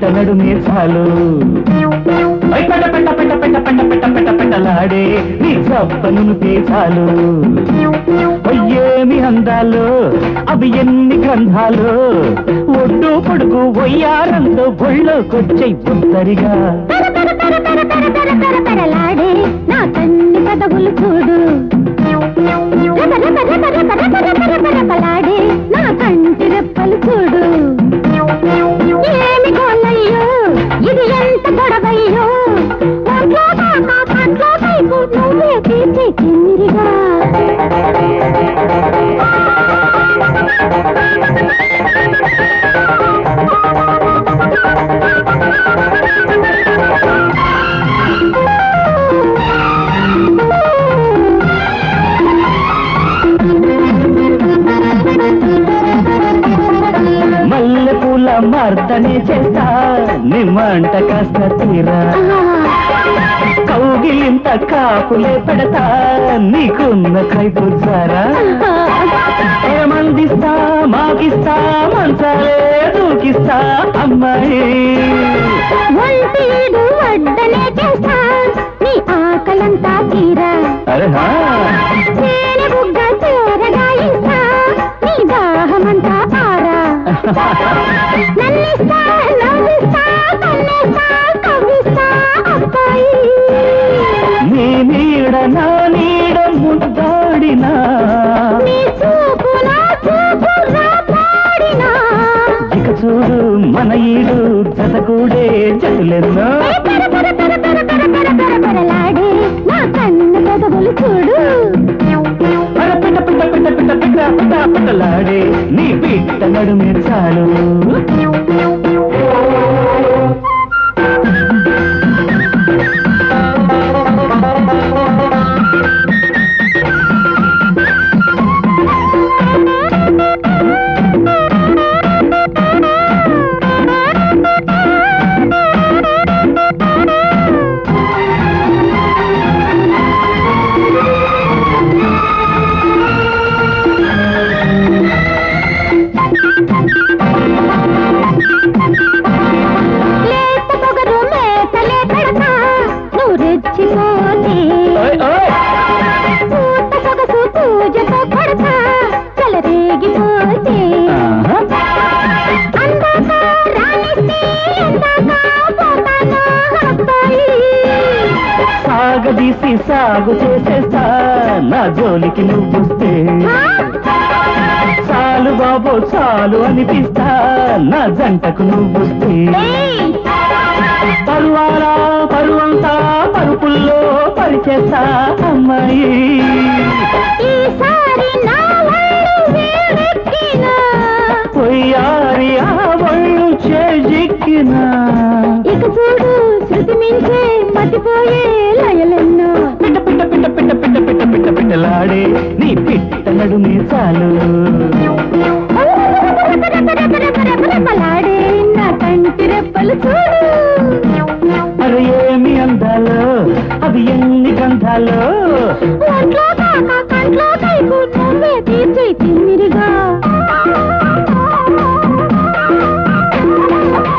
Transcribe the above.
పెట్టనడు నడుమే చాలు పెట్ట పెట్ట పెట్ట పెట్ట పెట్ట పెట్ట పెట్ట పెట్టలాడే నీ చప్పను తీసాలు ఏమి అందాలు అవి ఎన్ని గ్రంథాలు ఒడ్డు పొడుగు ఒయ్యారంతో ఒళ్ళోకొచ్చే బుద్ధరిగా నా కన్ని కదవులు చూడు ప్రార్థనే చేస్తా. నిమ్మంట కాస్త తీరా. కౌగిలింత కాపులే పెడతా. నీకున్న కైపు సారా ఏమందిస్తా మాకిస్తా మంచాలే దూకిస్తా అమ్మాయి ఒంటీడు వడ్డనే చేస్తా. నీ ఆకలంతా నీ నీడ నా నీడ ముద్దాడినా. ఇక చూడు మన ఈడు నీ నడుమే చాలు. సాగదీసి సాగు చేసేస్తా. నా జోలికి నువ్వొస్తే చాలు బాబో చాలు అనిపిస్తా. నా జంటకు నువ్వొస్తే ఏయ్! పరువాలా పరువంతా పరుపుల్లో పరిచేస్తా అమ్మాయి. పొయ్యారి ఆ చేజిక్కినా. ఇక చూడు శృతి మించే మతిపోయే పిట్ట పిట్ట పిట్ట పిట్ట పిట్టలాడే నీ పిట్ట నడుమే చాలు రెప్పలాడే నా కంటి రెప్పలు చూడు.